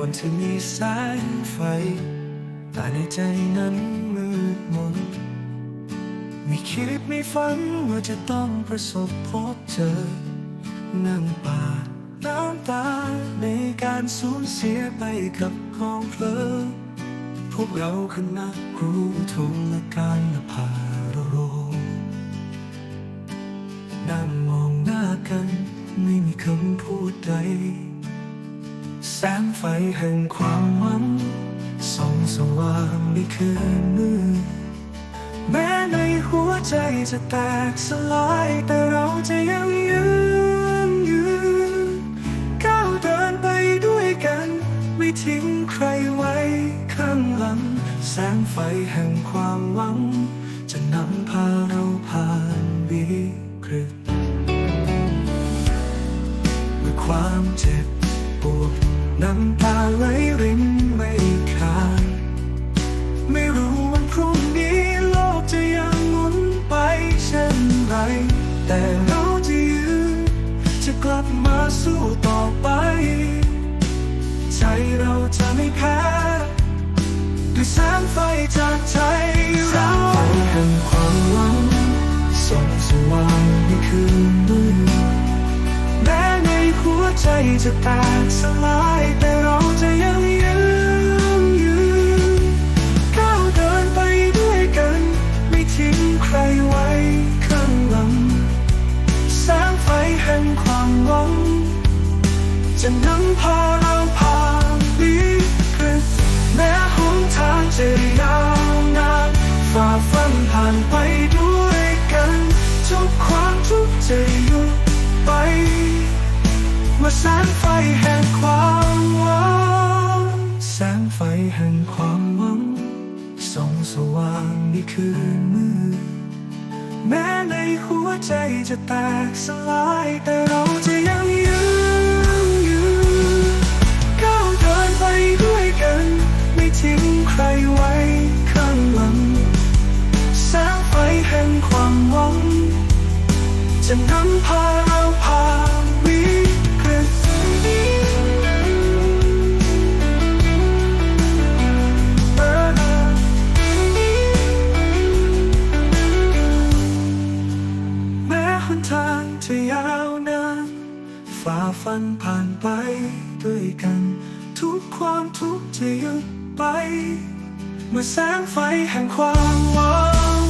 วันที่มีแสงไฟ แต่ในใจนั้นมืดมน ไม่คิดไม่ฝันว่าจะต้องประสบพบเจอน้ำตาน้ำตาในการสูญเสียไปกับห้องเพลอพวกเราคณะครูทุนและการนภาโรนั่งมองหน้ากันไม่มีคำพูดใด แสงไฟแห่งความหวังส่องสว่างในคืนมืดแม้ในหัวใจจะแตกสลายแต่เราจะยังยืนยืนก้าวเดินไปด้วยกัน ไม่ทิ้งใครไว้ข้างหลัง แสงไฟแห่งความหวัง จะนำพาเราผ่านวิกฤตเมื่อความเจ็บปวด น้ำตาไหลรินไม่ขาดไม่รู้วันพรุ่งนี้โลกจะยังหมุนไปเช่นไร แต่เราจะยืนจะกลับมาสู้ต่อไป ใจเราจะไม่แพ้ด้วยแสงไฟจากใจเราแสงไฟแห่งความหวังส่องสว่างในคืนมืด ใจจะแตกสลายแต่เราจะยังยืนยืนก้าวเดินไปด้วยกัน ไม่ทิ้งใครไว้ข้างหลังแสงไฟแห่งความหวัง จะนำพาเราผ่านวิกฤตแม้หนทางจะยาวนานฝ่าฟันผ่านไปด้วยกันทุกคว เมื่อแสงไฟแห่งความหวังแสงไฟแห่งความหวังส่องสว่างในคืนมืดแม้ในหัวใจจะแตกสลายแต่เราจะยังยืนยืนก้าวเดินไปด้วยกัน ไม่ทิ้งใครไว้ข้างหลังแสงไฟแห่งความหวังจะนำพาางจะยาวนานฝ่าฟันผ่านไปด้วยกัน ทุกความทุกข์จะหยุดไป เมื่อแสงไฟแห่งความหวัง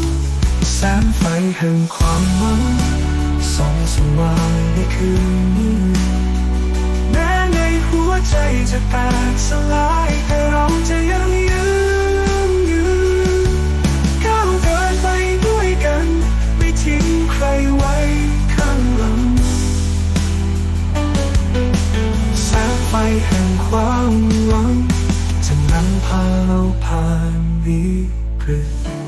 แสงไฟแห่งความหวังส่องสว่างในคืนนี้แม้ในหัวใจจะแตกสลาย ห่งความหวังจะนำพาเราผ่านวิกฤต